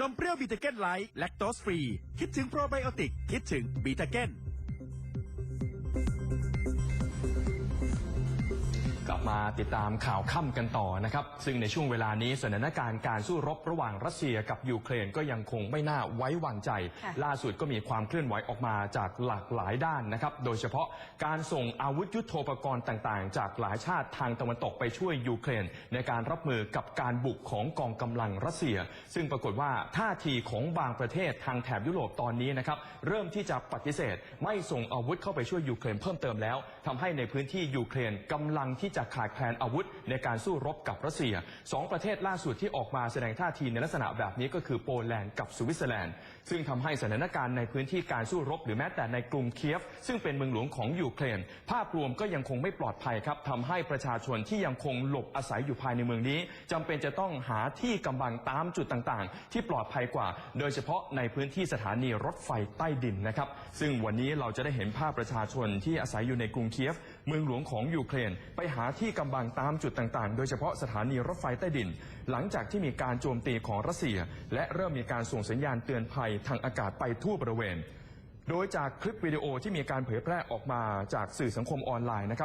นมเปรี้ยวบีตาเก้นไลท์แลคโตสฟรี คิดถึงโปรไบโอติก คิดถึงบีตาเก้น กลับมาติดตามข่าวค่ำกันต่อนะครับ ซึ่งในช่วงเวลานี้สถานการณ์การสู้รบระหว่างรัสเซียกับยูเครนก็ยังคงไม่น่าไว้วางใจค่ะล่าสุดก็มีความเคลื่อนไหวออกมาจากหลากหลายด้านนะครับ โดยเฉพาะการส่งอาวุธยุโทโธปกรณ์ต่างๆ จากหลายชาติทางตะวันตกไปช่วยยูเครน ในการรับมือกับการบุกของกองกำลังรัสเซีย ซึ่งปรากฏว่าท่าทีของบางประเทศทางแถบยุโรปตอนนี้นะครับเริ่มที่จะปฏิเสธ ไม่ส่งอาวุธเข้าไปช่วยยูเครนเพิ่มเติมแล้วทำให้ในพื้นที่ยูเครนกำลังที่จะขาดแคลนอาวุธในการสู้รบกับรัสเซียสองประเทศล่าสุดที่ออกมาแสดงท่าทีในลักษณะแบบนี้ก็คือโปแลนด์กับสวิตเซอร์แลนด์ ซึ่งทำให้สถานการณ์ในพื้นที่การสู้รบหรือแม้แต่ในกรุงเคียฟ ซึ่งเป็นเมืองหลวงของยูเครน ภาพรวมก็ยังคงไม่ปลอดภัยครับทำให้ประชาชนที่ยังคงหลบอาศัยอยู่ภายในเมืองนี้จำเป็นจะต้องหาที่กำบังตามจุดต่างๆ ที่ปลอดภัยกว่า โดยเฉพาะในพื้นที่สถานีรถไฟใต้ดินนะครับ ซึ่งวันนี้เราจะได้เห็นภาพประชาชนที่อาศัยอยู่ในกรุงเคียฟ เมืองหลวงของยูเครน ไปหาที่กำบังตามจุดต่างๆ โดยเฉพาะสถานีรถไฟใต้ดิน หลังจากที่มีการโจมตีของรัสเซีย และเริ่มมีการส่งสัญญาณเตือนภัยทางอากาศไปทั่วบริเวณ โดยจากคลิปวิดีโอที่มีการเผยแพร่ออกมาจากสื่อสังคมออนไลน์นะครับ